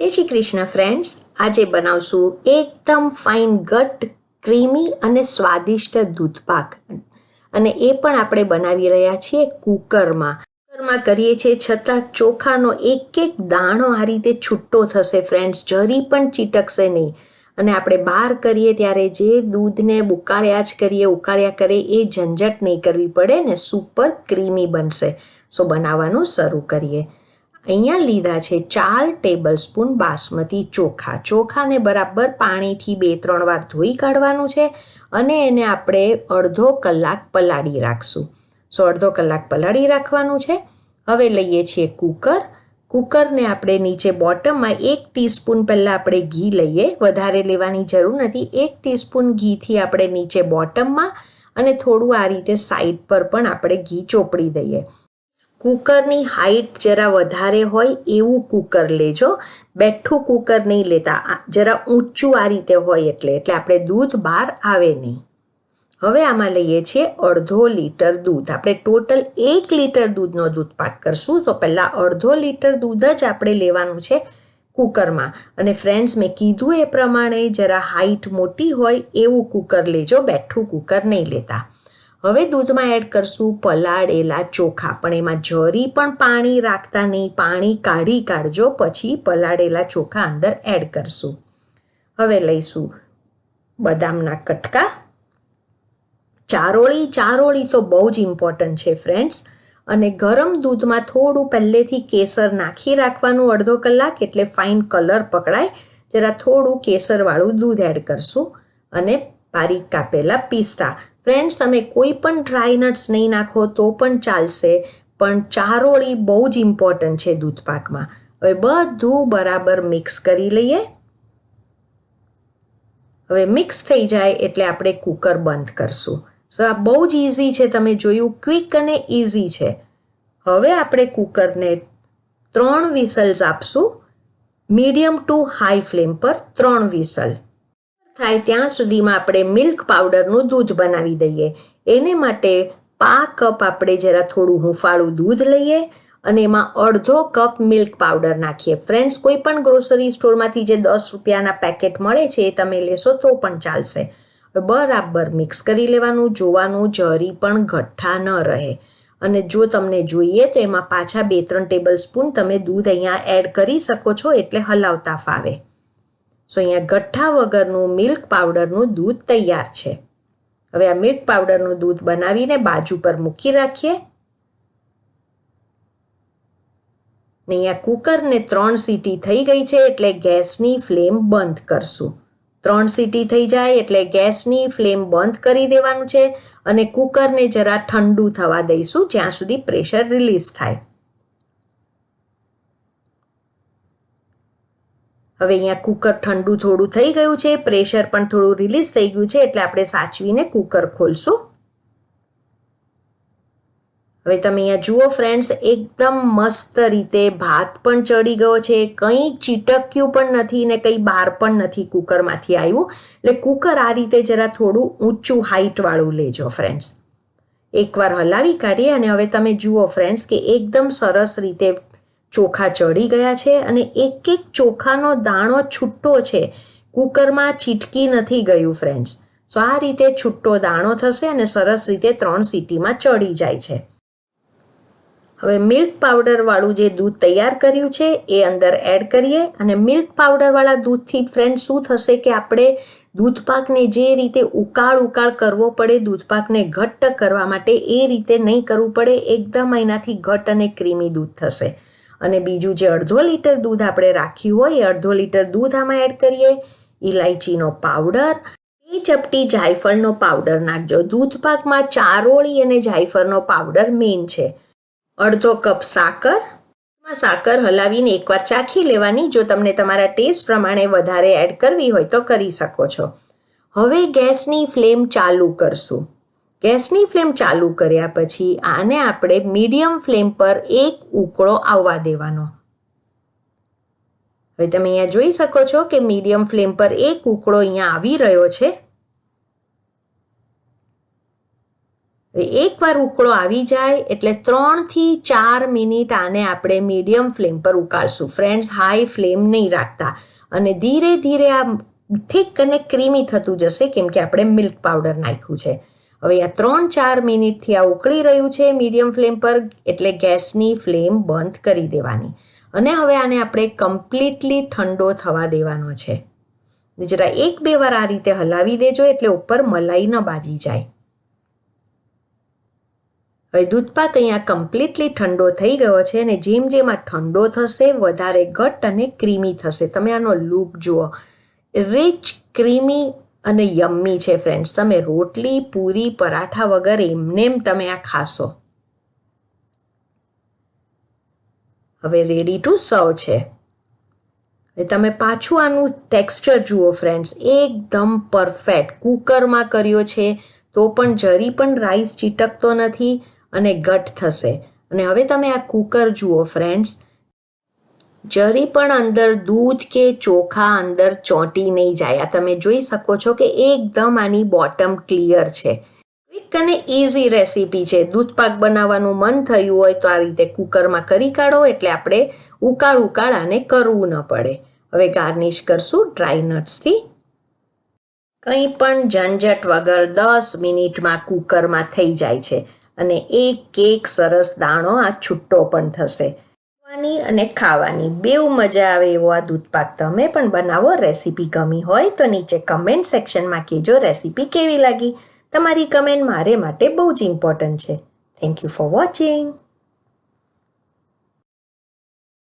જય શ્રી કૃષ્ણ ફ્રેન્ડ્સ આજે બનાવશું એકદમ ફાઇન ગટ ક્રીમી અને સ્વાદિષ્ટ દૂધપાક. અને એ પણ આપણે બનાવી રહ્યા છીએ કુકરમાં. કુકરમાં કરીએ છીએ છતાં ચોખાનો એક એક દાણો આ રીતે છૂટો થશે ફ્રેન્ડ્સ જરી પણ ચીટકશે નહીં. અને આપણે બહાર કરીએ ત્યારે જે દૂધને ઉકાળ્યા જ કરીએ, ઉકાળ્યા કરે એ ઝંઝટ નહીં કરવી પડે ને સુપર ક્રીમી બનશે. સો બનાવવાનું શરૂ કરીએ. અહીંયા લીધા છે ચાર ટેબલ સ્પૂન બાસમતી ચોખા. ચોખાને બરાબર પાણીથી બે, ત્રણ વાર ધોઈ કાઢવાનું છે અને એને આપણે અડધો કલાક પલાળી રાખશું. સો, અડધો કલાક પલાળી રાખવાનું છે. હવે લઈએ છીએ કુકર. કુકરને આપણે નીચે બોટમમાં એક ટીસ્પૂન પહેલાં આપણે ઘી લઈએ. વધારે લેવાની જરૂર નથી. એક ટીસ્પૂન ઘીથી આપણે નીચે બોટમમાં અને થોડું આ રીતે સાઈડ પર પણ આપણે ઘી ચોપડી દઈએ. કુકરની હાઈટ જરા વધારે હોય એવું કુકર લેજો. બેઠું કુકર નહીં લેતા. જરા ઊંચું આ રીતે હોય એટલે એટલે આપણે દૂધ બહાર આવે નહીં. હવે આમાં લઈએ છીએ અડધો લીટર દૂધ. આપણે ટોટલ એક લીટર દૂધનો દૂધ પાક કરશું. તો પહેલાં અડધો લીટર દૂધ જ આપણે લેવાનું છે કુકરમાં. અને ફ્રેન્ડ્સ, મેં કીધું એ પ્રમાણે જરા હાઈટ મોટી હોય એવું કુકર લેજો. બેઠું કુકર નહીં લેતા. હવે દૂધમાં એડ કરશું પલાળેલા ચોખા. પણ એમાં જરી પણ પાણી રાખતા નહીં. પાણી કાઢી કાઢજો, પછી પલાળેલા ચોખા અંદર એડ કરશું. હવે લઈશું બદામના કટકા. ચારોળી ચારોળી તો બહુ જ ઇમ્પોર્ટન્ટ છે ફ્રેન્ડ્સ અને ગરમ દૂધમાં થોડું પહેલેથી કેસર નાખી રાખવાનું અડધો કલાક, એટલે ફાઇન કલર પકડાય. જરા થોડું કેસરવાળું દૂધ એડ કરશું. અને બારીક કાપેલા પિસ્તા. ફ્રેન્ડ્સ તમે કોઈ પણ ડ્રાય નટ્સ નહીં નાખો તો પણ ચાલશે, પણ ચારોળી બહુ જ ઇમ્પોર્ટન્ટ છે દૂધપાકમાં હવે બધું બરાબર મિક્સ કરી લઈએ. હવે મિક્સ થઈ જાય એટલે આપણે કુકર બંધ કરશું. સો આ બહુ જ ઇઝી છે, તમે જોયું ક્વિક અને ઇઝી છે. હવે આપણે કુકરને ત્રણ વિસલ્સ આપશું. મીડિયમ ટુ હાઈ ફ્લેમ પર ત્રણ વિસલ થાય ત્યાં સુધીમાં આપણે મિલ્ક પાવડરનું દૂધ બનાવી દઈએ. એને માટે પા કપ આપણે જરા થોડું હુંફાળું દૂધ લઈએ અને એમાં અડધો કપ મિલ્ક પાવડર નાખીએ. ફ્રેન્ડ્સ, કોઈ પણ ગ્રોસરી સ્ટોરમાંથી જે દસ રૂપિયાના પેકેટ મળે છે એ તમે લેશો તો પણ ચાલશે. બરાબર મિક્સ કરી લેવાનું, જોવાનું, જરી પણ ગઠ્ઠા ન રહે. અને જો તમને જોઈએ તો એમાં પાછા બે ત્રણ ટેબલ સ્પૂન તમે દૂધ અહીંયા એડ કરી શકો છો એટલે હલાવતા ફાવે. સો અહીંયા ગઠ્ઠા વગરનું મિલ્ક પાવડરનું દૂધ તૈયાર છે. હવે આ મિલ્ક પાવડરનું દૂધ બનાવીને બાજુ પર મૂકી રાખીએ. ને અહીંયા કુકરને ત્રણ સીટી થઈ ગઈ છે એટલે ગેસની ફ્લેમ બંધ કરશું. ત્રણ સીટી થઈ જાય એટલે ગેસની ફ્લેમ બંધ કરી દેવાનું છે અને કુકરને જરા ઠંડુ થવા દઈશું જ્યાં સુધી પ્રેશર રિલીઝ થાય. હવે અહીંયા કુકર ઠંડુ થોડું થઈ ગયું છે, પ્રેશર પણ થોડું રિલીઝ થઈ ગયું છે, એટલે આપણે સાચવીને કુકર ખોલશું. હવે તમે અહીંયા જુઓ ફ્રેન્ડ્સ એકદમ મસ્ત રીતે ભાત પણ ચડી ગયો છે, કંઈ ચીટક્યું પણ નથી ને કંઈ બહાર પણ નથી કુકરમાંથી આવ્યું. એટલે કુકર આ રીતે જરા થોડું ઊંચું હાઇટવાળું લેજો ફ્રેન્ડ્સ એકવાર હલાવી કાઢીએ અને હવે તમે જુઓ ફ્રેન્ડ્સ કે એકદમ સરસ રીતે ચોખા ચડી ગયા છે અને એક એક ચોખાનો દાણો છૂટો છે. કુકરમાં ચીટકી નથી ગયું ફ્રેન્ડ્સ સો આ રીતે છૂટો દાણો થશે અને સરસ રીતે ત્રણ સીટીમાં ચડી જાય છે. હવે મિલ્ક પાવડરવાળું જે દૂધ તૈયાર કર્યું છે એ અંદર એડ કરીએ અને મિલ્ક પાવડરવાળા દૂધથી ફ્રેન્ડ શું થશે કે આપણે દૂધપાકને જે રીતે ઉકાળ ઉકાળ કરવો પડે, દૂધપાકને ઘટ્ટ કરવા માટે એ રીતે નહીં કરવું પડે, એકદમ એનાથી ઘટ અને ક્રીમી દૂધ થશે. અને બીજું જે અડધો લીટર દૂધ આપણે રાખ્યું હોય, એ અડધો લીટર દૂધ આમાં એડ કરીએ. ઇલાયચીનો પાવડર એ ચપટી જાયફળનો પાવડર નાખજો. દૂધ પાકમાં ચારોળી અને જાયફળનો પાવડર મેઇન છે. અડધો કપ સાકર સાકર હલાવીને એકવાર ચાખી લેવાની. જો તમને તમારા ટેસ્ટ પ્રમાણે વધારે એડ કરવી હોય તો કરી શકો છો. હવે ગેસની ફ્લેમ ચાલુ કરશું. ગેસની ફ્લેમ ચાલુ કર્યા પછી આને આપણે મીડિયમ ફ્લેમ પર એક ઉકળો આવવા દેવાનો. હવે તમે અહીંયા જોઈ શકો છો કે મીડિયમ ફ્લેમ પર એક ઉકળો અહીંયા આવી રહ્યો છે. એકવાર ઉકળો આવી જાય એટલે ત્રણથી ચાર મિનિટ આને આપણે મીડિયમ ફ્લેમ પર ઉકાળશું. ફ્રેન્ડ્સ, હાઈ ફ્લેમ નહીં રાખતા. અને ધીરે ધીરે આ ઠીક અને ક્રીમી થતું જશે કેમ કે આપણે મિલ્ક પાવડર નાખ્યું છે. હવે આ ત્રણ ચાર મિનિટથી આ ઉકળી રહ્યું છે મીડિયમ ફ્લેમ પર, એટલે ગેસની ફ્લેમ બંધ કરી દેવાની. અને હવે આને આપણે કમ્પ્લીટલી ઠંડો થવા દેવાનો છે. જરા એક બે વાર આ રીતે હલાવી દેજો, એટલે ઉપર મલાઈ ન બાજી જાય. હવે દૂધપાક અહીંયા કમ્પ્લીટલી ઠંડો થઈ ગયો છે અને જેમ જેમ આ ઠંડો થશે, વધારે ઘટ અને ક્રીમી થશે. તમે આનો લૂક જુઓ. રિચ ક્રીમી અને યમ્મી છે ફ્રેન્ડ્સ તમે રોટલી, પૂરી, પરાઠા વગર એમનેમ તમે આ ખાશો. હવે રેડી ટુ સર્વ છે. તમે પાછું આનું ટેક્સચર જુઓ ફ્રેન્ડ્સ એકદમ પરફેક્ટ કુકરમાં કર્યો છે, તો પણ જરી પણ રાઈસ ચીટકતો નથી અને ઘટ થશે. અને હવે તમે આ કુકર જુઓ ફ્રેન્ડ્સ જરી પણ અંદર દૂધ કે ચોખા અંદર ચોંટી નહીં જાય. આ તમે જોઈ શકો છો કે એકદમ આની બોટમ ક્લિયર છે. ક્વિક અને ઇઝી રેસીપી છે. દૂધપાક બનાવવાનું મન થયું હોય તો આ રીતે કુકરમાં કરી કાઢો એટલે આપણે ઉકાળ ઉકાળ આને કરવું ન પડે. હવે ગાર્નિશ કરશું ડ્રાય નટ્સથી કંઈ પણ ઝંઝટ વગર દસ મિનિટમાં કુકરમાં થઈ જાય છે. અને એક કેક સરસ દાણો આ છૂટો પણ થશે. ખાવાની અને ખાવાની. બેવ મજા આવે એવો આ દૂધપાક. તમે પણ બનાવો રેસીપી ગમી હોય તો નીચે કમેન્ટ સેક્શનમાં કહેજો રેસીપી કેવી લાગી. તમારી કમેન્ટ મારે માટે બહુ જ ઇમ્પોર્ટન્ટ છે. Thank you for watching